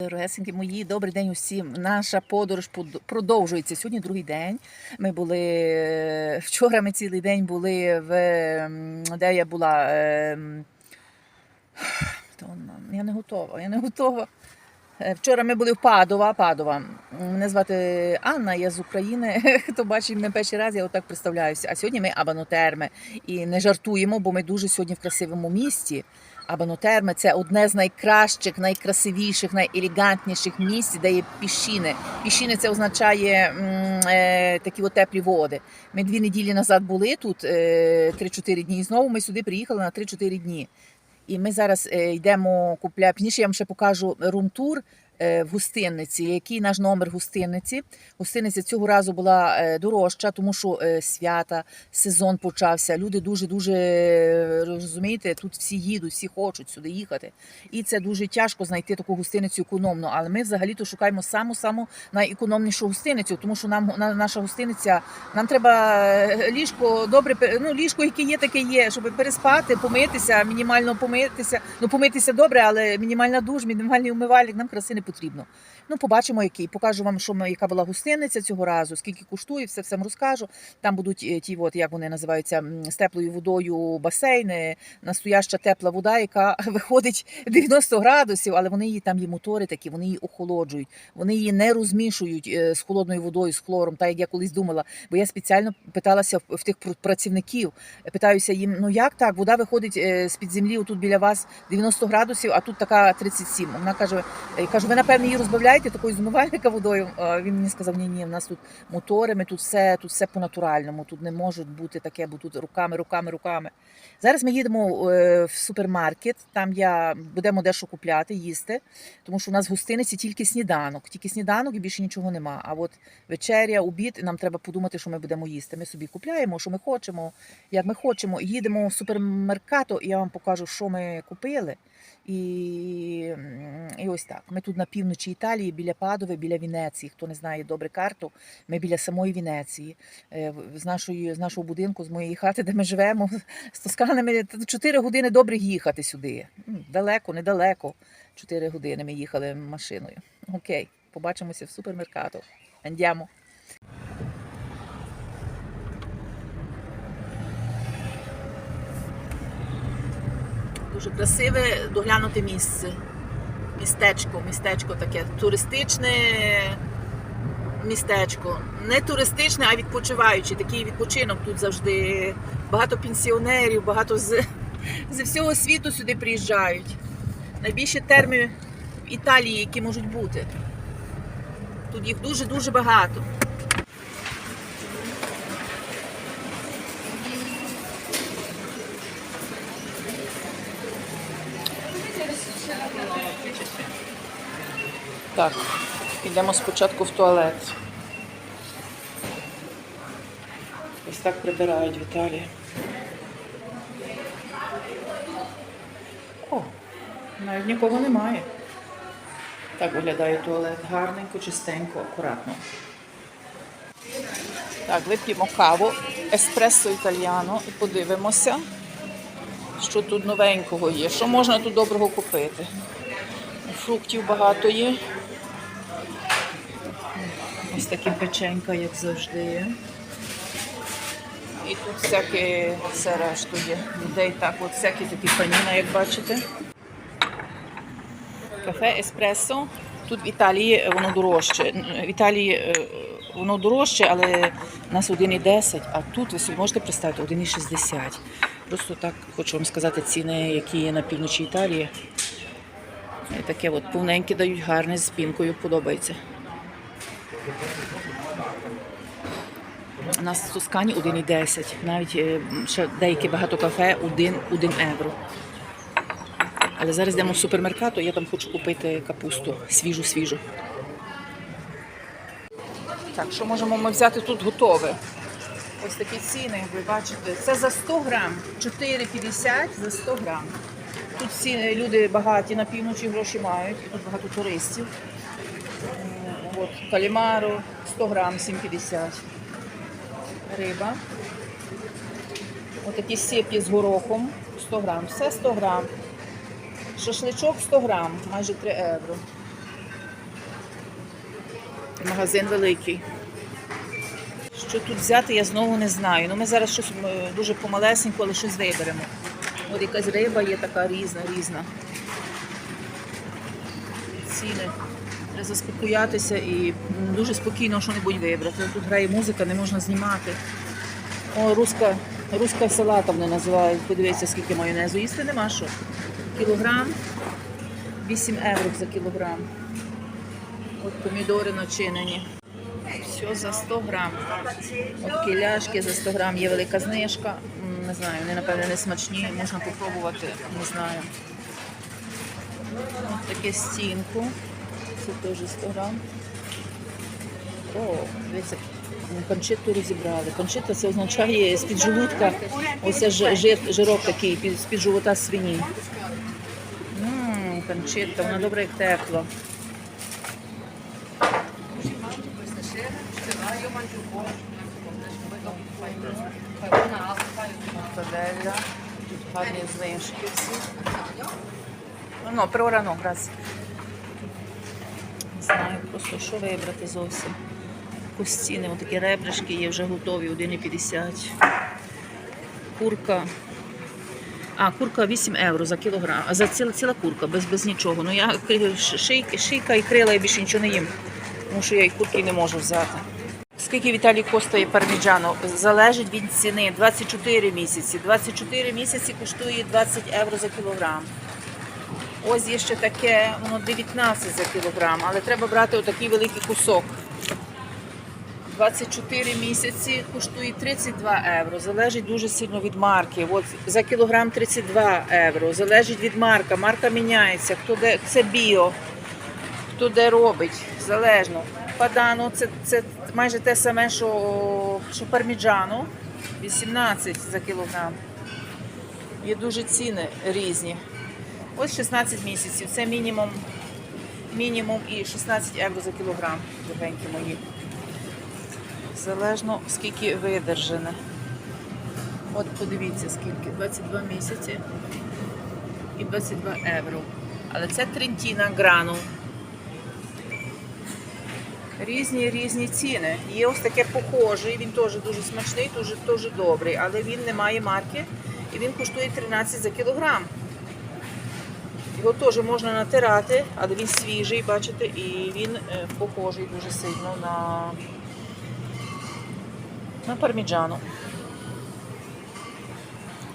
Дорогесенькі мої, добрий день усім. Наша подорож продовжується. Сьогодні другий день. Ми були е, вчора. Ми цілий день були в ем, де я була. ем, Я не готова. Я не готова. Е, Вчора ми були в Падова. Падова. Мене звати Анна, я з України. Хто бачить мене перший раз, я отак представляюся. А сьогодні ми абанотерми. І не жартуємо, бо ми дуже сьогодні в красивому місті. Абанотерми це одне з найкращих, найкрасивіших, найелегантніших місць, де є піщини. Піщини це означає е, такі от теплі води. Ми дві неділі назад були тут, е, 3-4 дні. І знову ми сюди приїхали на 3-4 дні. І ми зараз е, йдемо купляти. Пізніше я вам ще покажу рум-тур в гостинниці. Який наш номер гостинниці? Гостиниця цього разу була е, дорожча, тому що е, свята, сезон почався. Люди дуже дуже е, розумієте, тут всі їдуть, всі хочуть сюди їхати. І це дуже тяжко знайти таку гостиницю економну. Але ми взагалі-то шукаємо саму саму найекономнішу гостиницю, тому що нам наша гостиниця нам треба е, ліжко добре, ну ліжко, яке є, таке є, щоб переспати, помитися, мінімально помитися. Ну помитися добре, але мінімальна душ, мінімальний умивальник нам краси не потрібно. Ну, побачимо, який. Покажу вам, що ми, яка була гостиниця цього разу, скільки коштує, все все розкажу. Там будуть е, ті, от, як вони називаються, з теплою водою басейни, настояща тепла вода, яка виходить 90 градусів, але вони її там є мотори такі, вони її охолоджують, вони її не розмішують е, з холодною водою, з хлором, так як я колись думала. Бо я спеціально питалася в, тих працівників, питаюся їм: ну як так, вода виходить е, з під землі, отут біля вас 90 градусів, а тут така 37. Вона каже: кажу, ви напевно її розбавляєте такою з водою. Він мені сказав, ні, ні, в нас тут мотори, ми тут все, тут все по-натуральному, тут не може бути таке, бо тут руками, руками, руками. Зараз ми їдемо е, в супермаркет, там я будемо дещо купляти, їсти, тому що у нас в гостиниці тільки сніданок, тільки сніданок і більше нічого нема. А от вечеря, обід, і нам треба подумати, що ми будемо їсти. Ми собі купляємо, що ми хочемо, як ми хочемо. Їдемо в супермеркато, і я вам покажу, що ми купили. І, і ось так. Ми тут на півночі Італії, біля Падови, біля Венеції. Хто не знає добре карту, ми біля самої Венеції. Е, З, нашої, з нашого будинку, з моєї хати, де ми живемо, з Тосканами 4 години добре їхати сюди. Далеко, недалеко. 4 години ми їхали машиною. Окей, побачимося в супермеркато. Andiamo. Дуже красиве доглянуте місце. Містечко, містечко таке туристичне містечко. Не туристичне, а відпочиваюче. Такий відпочинок тут завжди. Багато пенсіонерів, багато з, з всього світу сюди приїжджають. Найбільші терми в Італії, які можуть бути. Тут їх дуже-дуже багато. Так, підемо спочатку в туалет. Ось так прибирають в Італії. О, навіть нікого немає. Так виглядає туалет. Гарненько, чистенько, акуратно. Так, вип'ємо каву, еспресо італіано і подивимося, що тут новенького є. Що можна тут доброго купити? Фруктів багато є. Ось такі печенька, як завжди. І тут всяке все решту є. Людей так, от всякі такі паніна, як бачите. Кафе еспресо. Тут в Італії воно дорожче. В Італії е, воно дорожче, але у нас 1,10, а тут ви собі можете представити 1,60. Просто так хочу вам сказати ціни, які є на півночі Італії. Таке от повненьке дають гарне з пінкою, подобається. У нас в Тоскані 1,10. Навіть е, ще деякі багато кафе 1, 1 євро. Але зараз йдемо в супермеркат, я там хочу купити капусту свіжу-свіжу. Так, що можемо ми взяти тут готове? Ось такі ціни, ви бачите. Це за 100 грам, 4,50 за 100 грам. Тут всі люди багаті на півночі гроші мають, і тут багато туристів. От, калімаро 100 грам, 7,50. Риба. Отакі сепі з горохом 100 грам. Все 100 грам. Шашличок 100 грам, майже 3 євро. Магазин великий. Що тут взяти, я знову не знаю. Ну, ми зараз щось е, дуже помалесенько, але щось виберемо. От якась риба є така різна, різна. Ціни. Треба заспокоятися і дуже спокійно що-небудь вибрати. Тут грає музика, не можна знімати. О, руська, руська салата вони називають. Подивіться, скільки майонезу. Їсти нема що. Кілограм 8 євро за кілограм. От помідори начинені. Все за 100 грам. От кіляшки за 100 грам є велика знижка. Не знаю, вони, напевно, не смачні, можна попробувати, не знаю. От таке стінку. Це теж 100 грам. О, дивіться, панчиту розібрали. Панчита це означає з-під желудка, ось жир, жирок такий, під- з-під живота свині. Ммм, панчита, вона добре як. Мортаделля. Тут гарні знижки всі. Ну. Не знаю просто, що вибрати зовсім. Костіни, отакі ребришки є вже готові, 1,50. Курка. А, курка 8 євро за кілограм. А за ціла, ціла курка, без, без нічого. Ну я шийки, шийка і крила, я більше нічого не їм. Тому що я і курки не можу взяти. Скільки в Італії коштує парміджано? Залежить від ціни. 24 місяці. 24 місяці коштує 20 євро за кілограм. Ось є ще таке, воно 19 за кілограм, але треба брати отакий великий кусок. 24 місяці коштує 32 євро. Залежить дуже сильно від марки. От за кілограм 32 євро. Залежить від марка. Марка міняється. Хто де це біо, хто де робить, залежно. Падано це, це майже те саме, що, що парміджано. 18 за кілограм. Є дуже ціни різні. Ось 16 місяців. Це мінімум, мінімум і 16 євро за кілограм, дорогенькі мої. Залежно скільки видержане. От подивіться скільки. 22 місяці і 22 євро. Але це Трентіна грану. Різні різні ціни. Є ось таке похожий, він теж дуже смачний, дуже, дуже добрий, але він не має марки і він коштує 13 за кілограм. Його теж можна натирати, але він свіжий, бачите, і він е, похожий дуже сильно на, на парміджану.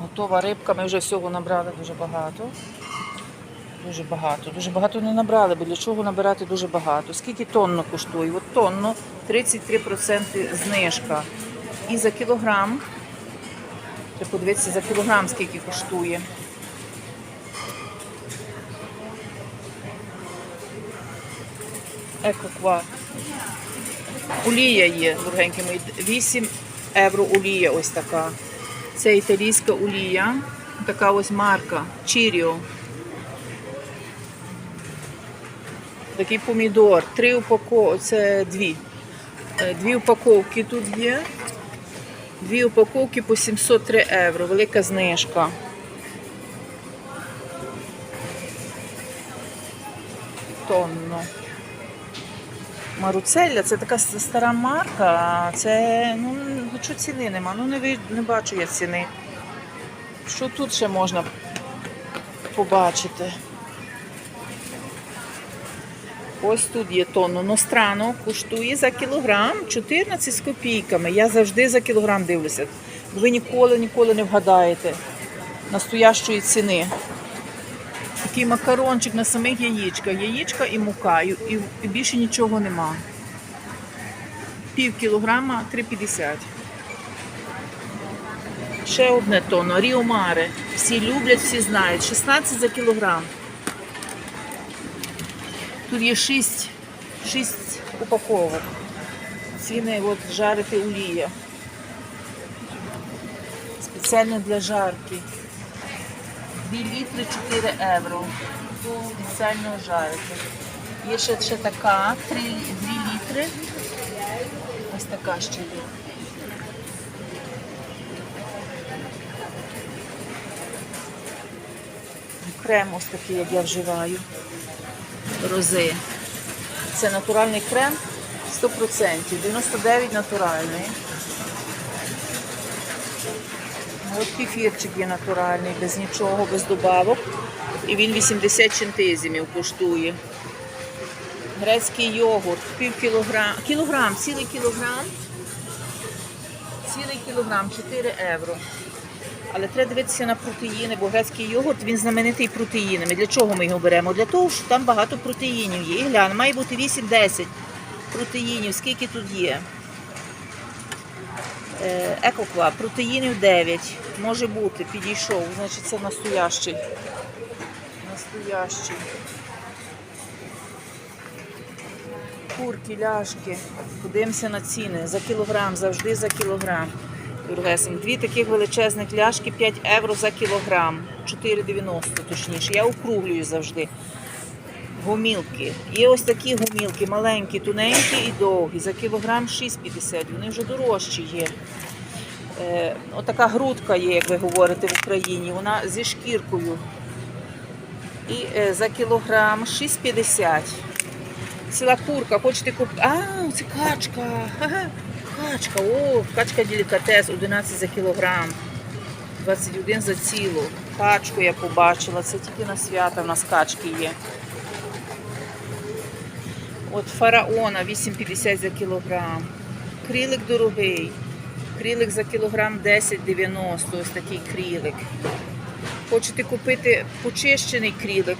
Готова рибка, ми вже всього набрали дуже багато. Дуже багато. Дуже багато не набрали, бо для чого набирати дуже багато? Скільки тонно коштує? От тонно 33% знижка. І за кілограм, треба подивитися за кілограм, скільки коштує. Екоква. Олія є, дорогенькі мої. 8 євро олія ось така. Це італійська олія. Така ось марка Чіріо. Такий помідор. Три упаковки, це дві. Е, Дві упаковки тут є. Дві упаковки по 703 євро. Велика знижка. Тонно. Маруцелля це така стара марка. Це ну що ціни нема. Ну не не бачу я ціни. Що тут ще можна побачити? Ось тут є тонну. Нострано коштує за кілограм 14 з копійками. Я завжди за кілограм дивлюся. Ви ніколи ніколи не вгадаєте настоящої ціни. Такий макарончик на самих яєчках. Яєчка і мука, і, більше нічого нема. Пів кілограма 3,50. Ще одне тонно. Ріомаре. Всі люблять, всі знають. 16 за кілограм. Тут є 6, 6 упаковок. Ціни от жарити олія. Спеціально для жарки. 2 літри 4 євро. Спеціально жарити. Є ще, ще така, 3, 2 літри. Ось така ще є. Крем ось такий, як я вживаю. Рози. Це натуральний крем 100%, 99 натуральний. От кефірчик є натуральний, без нічого, без добавок. І він 80 чентизмів коштує. Грецький йогурт, пів кілограм, кілограм, цілий кілограм. Цілий кілограм, 4 євро. Але треба дивитися на протеїни, бо грецький йогурт він знаменитий протеїнами. Для чого ми його беремо? Для того, що там багато протеїнів є. І глянь, має бути 8-10 протеїнів. Скільки тут є? Е, Екоква, протеїнів 9. Може бути, підійшов. Значить, це настоящий. Настоящий. Курки, ляшки. Подивимося на ціни. За кілограм, завжди за кілограм. Дорогесенькі. Дві таких величезних ляшки 5 євро за кілограм. 4,90 точніше. Я округлюю завжди. Гомілки. Є ось такі гомілки, маленькі, тоненькі і довгі. За кілограм 6,50. Вони вже дорожчі є. Е, отака грудка є, як ви говорите в Україні. Вона зі шкіркою. І е, за кілограм 6,50. Ціла курка, хочете купити. А, це качка. Качка, о, качка делікатес, 11 за кілограм. 21 за цілу. Качку я побачила. Це тільки на свята в нас качки є. От фараона 8,50 за кілограм. Крілик дорогий. Крілик за кілограм 10,90. Ось такий крілик. Хочете купити почищений крілик.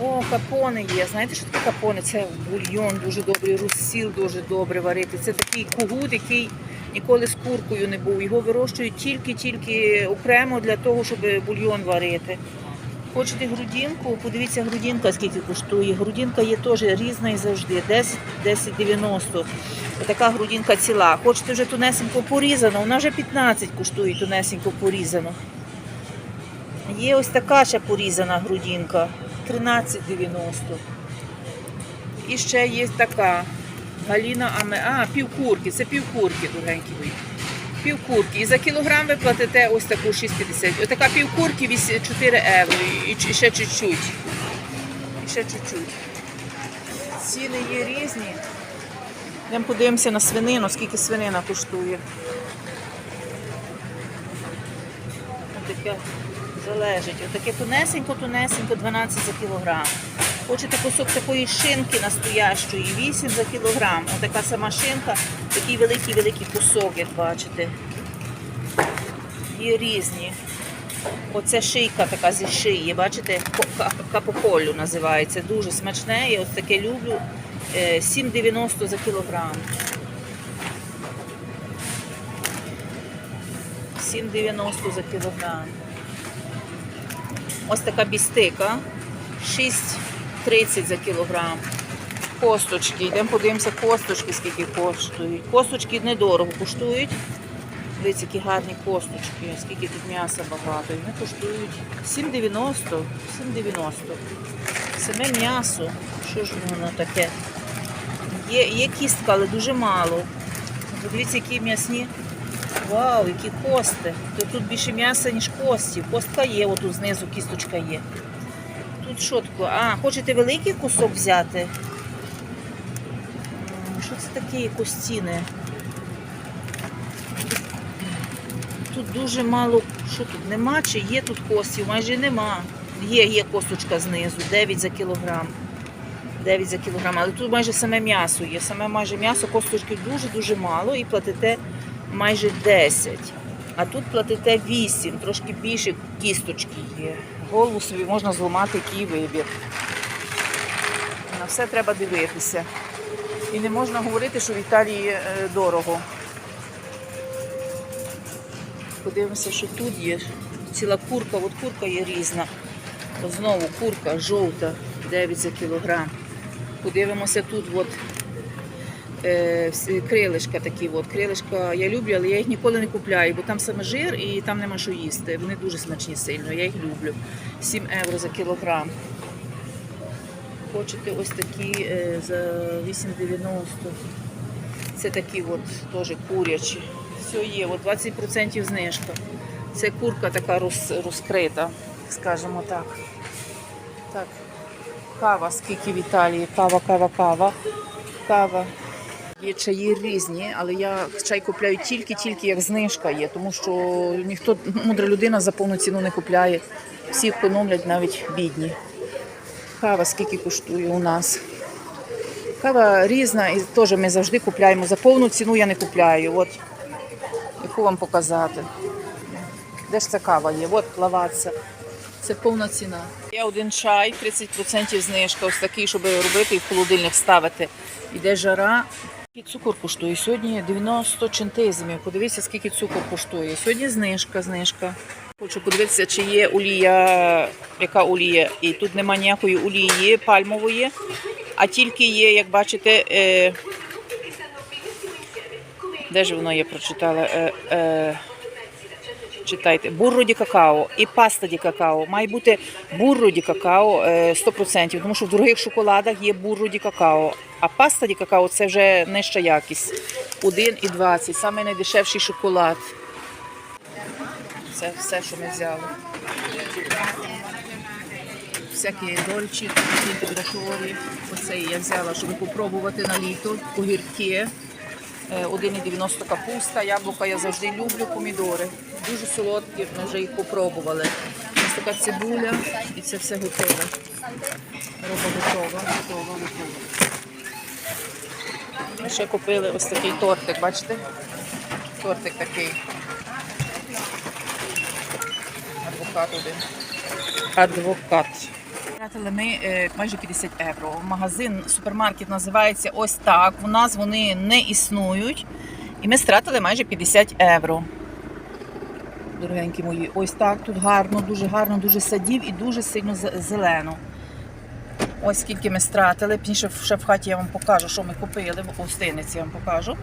О, капони є. Знаєте, що таке капони? Це бульйон дуже добрий, розсіл дуже добре варити. Це такий кугут, який ніколи з куркою не був. Його вирощують тільки-тільки окремо для того, щоб бульйон варити. Хочете грудинку? Подивіться, грудинка скільки коштує. Грудинка є теж різна і завжди. 10 10,90. Така грудинка ціла. Хочете вже тунесенько порізану, вона вже 15 коштує тунесенько порізану. Є ось така ще порізана грудинка. 13,90. І ще є така. Галіна Аме. А, півкурки, це півкурки, дорогенькі. Півкурки. І за кілограм ви платите ось таку 6,50. Ось така півкурки 8 4 євро. І ще чуть-чуть. І ще чуть-чуть. Ціни є різні. Йдемо подивимося на свинину, скільки свинина коштує. Отаке залежить. Отаке тунесенько, тунесенько, 12 за кілограм. Хочете кусок такої шинки настоящої, 8 за кілограм. Отака сама шинка, такий великий-великий кусок, як бачите. Є різні. Оце шийка така зі шиї, бачите, Ко- капоколю називається. Дуже смачне. Я ось таке люблю. Е, 7,90 за кілограм. 7,90 за кілограм. Ось така бістика. 6,30 за кілограм. Косточки. Йдемо подивимося косточки, скільки коштують. Косточки недорого коштують. Дивіться, які гарні косточки, скільки тут м'яса багато. Вони коштують 7,90. 7,90. Саме м'ясо. Що ж воно таке? Є, є кістка, але дуже мало. Подивіться, які м'ясні. Вау, які кости. Тут більше м'яса, ніж костів. Костка є, отут знизу кісточка є. Тут що таке? А, хочете великий кусок взяти? Що це таке костіни? Тут дуже мало. Що тут? Нема чи є тут костів? Майже нема. Є, є косточка знизу, 9 за кілограм. 9 за кілограм, але тут майже саме м'ясо є. Саме майже м'ясо, косточки дуже-дуже мало і платите майже 10. А тут платите 8, трошки більше кісточки є. Голову собі можна зламати який вибір. На все треба дивитися. І не можна говорити, що в Італії е, дорого. Подивимося, що тут є. Ціла курка, от курка є різна. Знову курка жовта, 9 за кілограм. Подивимося тут от, крилишка такі. От. Крилишка я люблю, але я їх ніколи не купляю, бо там саме жир і там нема що їсти. Вони дуже смачні сильно, я їх люблю. 7 євро за кілограм. Хочете ось такі е, за 8,90. Це такі от теж курячі. Все є, от 20% знижка. Це курка така роз, розкрита, скажімо так. Так. Кава, скільки в Італії? Кава, кава, кава. кава. Є чаї різні, але я чай купляю тільки-тільки як знижка є, тому що ніхто мудра людина за повну ціну не купляє. Всі економлять навіть бідні. Кава скільки коштує у нас. Кава різна і теж ми завжди купляємо. За повну ціну я не купляю. От яку вам показати. Де ж ця кава є? От лаватися. Це повна ціна. Є один чай, 30% знижка, ось такий, щоб робити і в холодильник ставити. Іде жара. Скільки цукор коштує? Сьогодні 90 центизмів. Подивіться, скільки цукор коштує. Сьогодні знижка, знижка. Хочу подивитися, чи є олія, яка олія. І тут нема ніякої олії пальмової, а тільки є, як бачите, е, де ж воно я прочитала? Е, е, читайте, бурро ді какао і паста ді какао. Має бути бурро ді какао е, 100%, тому що в других шоколадах є бурро ді какао. А паста ді какао це вже нижча якість. 1,20, саме найдешевший шоколад. Це все, що ми взяли. Всякі дольчі, грашові. Оце я взяла, щоб попробувати на літо. Огірки. Е, 1,90 капуста, яблука я завжди люблю, помідори. Дуже солодкі, ми вже їх попробували. Ось така цибуля і це все готове. Роба готова, готова, готова. Ми ще купили ось такий тортик, бачите? Тортик такий. Адвокат один. Адвокат. Тратили ми е, майже 50 євро. Магазин, супермаркет називається ось так. У нас вони не існують. І ми стратили майже 50 євро. Дорогенькі мої, ось так. Тут гарно, дуже гарно, дуже садів і дуже сильно зелено. Ось скільки ми стратили. Пізніше ще в хаті я вам покажу, що ми купили. В гостиниці я вам покажу.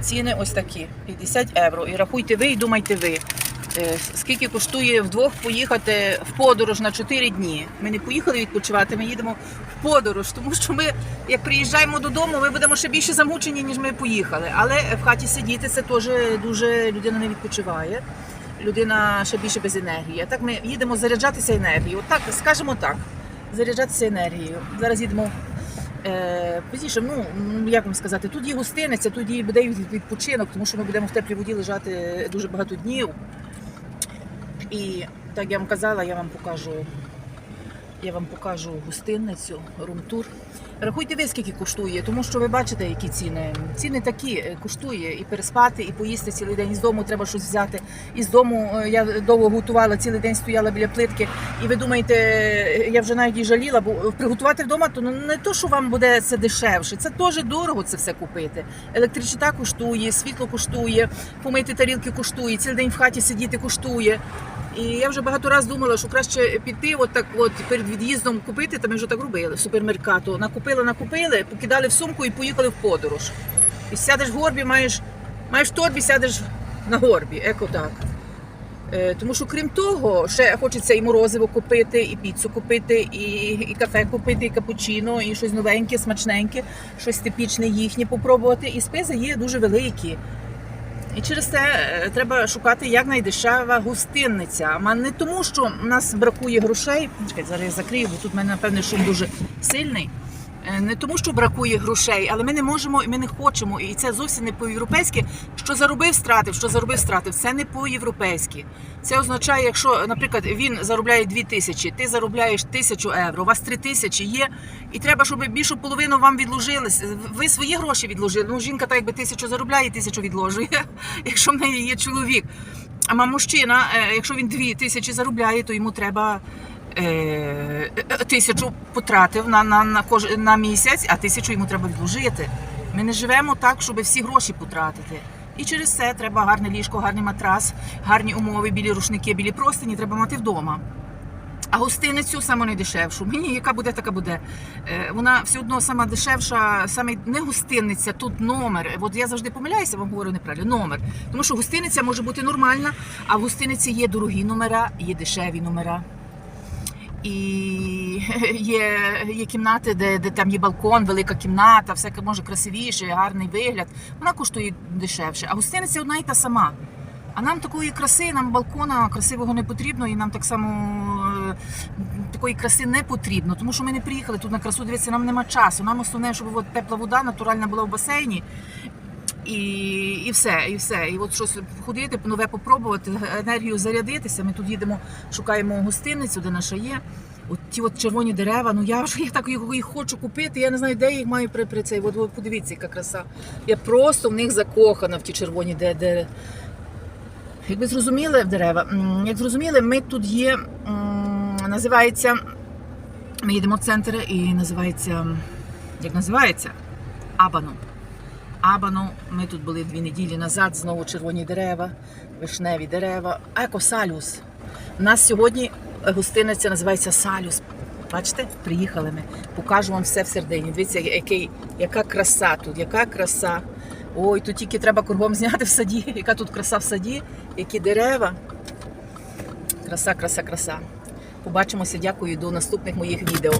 Ціни ось такі: 50 євро. І рахуйте ви і думайте ви. Е, Скільки коштує вдвох поїхати в подорож на 4 дні? Ми не поїхали відпочивати, ми їдемо в подорож, тому що ми, як приїжджаємо додому, ми будемо ще більше замучені, ніж ми поїхали. Але в хаті сидіти це теж дуже людина не відпочиває. Людина ще більше без енергії. А так ми їдемо заряджатися енергією. Так, скажімо так, заряджатися енергією. Зараз їдемо Е, пізніше, ну як вам сказати, тут є гостиниця, є буде відпочинок, тому що ми будемо в теплій воді лежати дуже багато днів. І так я вам казала, я вам покажу. Я вам покажу гостинницю, румтур. Рахуйте ви, скільки коштує, тому що ви бачите, які ціни. Ціни такі е, коштує і переспати, і поїсти цілий день. Із дому треба щось взяти. Із дому е, я довго готувала, цілий день стояла біля плитки. І ви думаєте, е, я вже навіть і жаліла, бо приготувати вдома, то ну, не то, що вам буде це дешевше. Це теж дорого це все купити. Електричита коштує, світло коштує, помити тарілки коштує, цілий день в хаті сидіти коштує. І я вже багато разів думала, що краще піти, от так от перед від'їздом купити, та ми вже так робили супермеркату. Накупили, накупили, покидали в сумку і поїхали в подорож. І сядеш в горбі, маєш, маєш в торбі, сядеш на горбі, еко так. Е, тому що крім того, ще хочеться і морозиво купити, і піцу купити, і, і кафе купити, і капучино, і щось новеньке, смачненьке, щось типічне їхнє попробувати. І списи є дуже великі. І через це е, треба шукати якнайдешева гостинниця. А не тому, що в нас бракує грошей. Чекай, зараз я закрию, бо тут в мене напевне шум дуже сильний. Е, Не тому, що бракує грошей, але ми не можемо і ми не хочемо. І це зовсім не по-європейськи. Що заробив, стратив, що заробив, стратив. Це не по-європейськи. Це означає, якщо, наприклад, він заробляє 2 тисячі, ти заробляєш тисячу євро, у вас 3 тисячі є, і треба, щоб більшу половину вам відложилось. Ви свої гроші відложили. Ну, жінка так якби тисячу заробляє, тисячу відложує, якщо в неї є чоловік. А мужчина, е, якщо він дві тисячі заробляє, то йому треба е, тисячу потратив на, на, на, кож, на місяць, а тисячу йому треба відложити. Ми не живемо так, щоб всі гроші потратити. І через це треба гарне ліжко, гарний матрас, гарні умови, білі рушники, білі простині треба мати вдома. А гостиницю саме найдешевшу. Мені яка буде, така буде. Е, Вона все одно сама дешевша, саме не гостиниця, тут номер. От я завжди помиляюся, вам говорю неправильно. Номер. Тому що гостиниця може бути нормальна, а в гостиниці є дорогі номера, є дешеві номера. І є, є кімнати, де, де там є балкон, велика кімната, все може красивіше, гарний вигляд. Вона коштує дешевше. А гостиниця одна і та сама. А нам такої краси, нам балкона красивого не потрібно, і нам так само е, такої краси не потрібно, тому що ми не приїхали тут на красу дивитися, нам нема часу. Нам основне, щоб от тепла вода натуральна була в басейні. І, і все, і все. І от щось ходити, нове попробувати, енергію зарядитися. Ми тут їдемо, шукаємо гостиницю, де наша є. От ті от червоні дерева, ну я вже я так їх, їх хочу купити. Я не знаю, де я їх маю при, при цей. От, от подивіться, яка краса. Я просто в них закохана в ті червоні де, де. Як ви зрозуміли дерева, як зрозуміли, ми тут є, називається. Ми їдемо в центр і називається. Як називається? Абану. Абану. Ми тут були дві неділі назад, знову червоні дерева, вишневі дерева. Екосалюс. У нас сьогодні гостиниця називається Салюс. Бачите, приїхали ми. Покажу вам все в середині. Дивіться, який, яка краса тут, яка краса. Ой, тут тільки треба кругом зняти в саді. Яка тут краса в саді, які дерева. Краса, краса, краса. Побачимося, дякую до наступних моїх відео.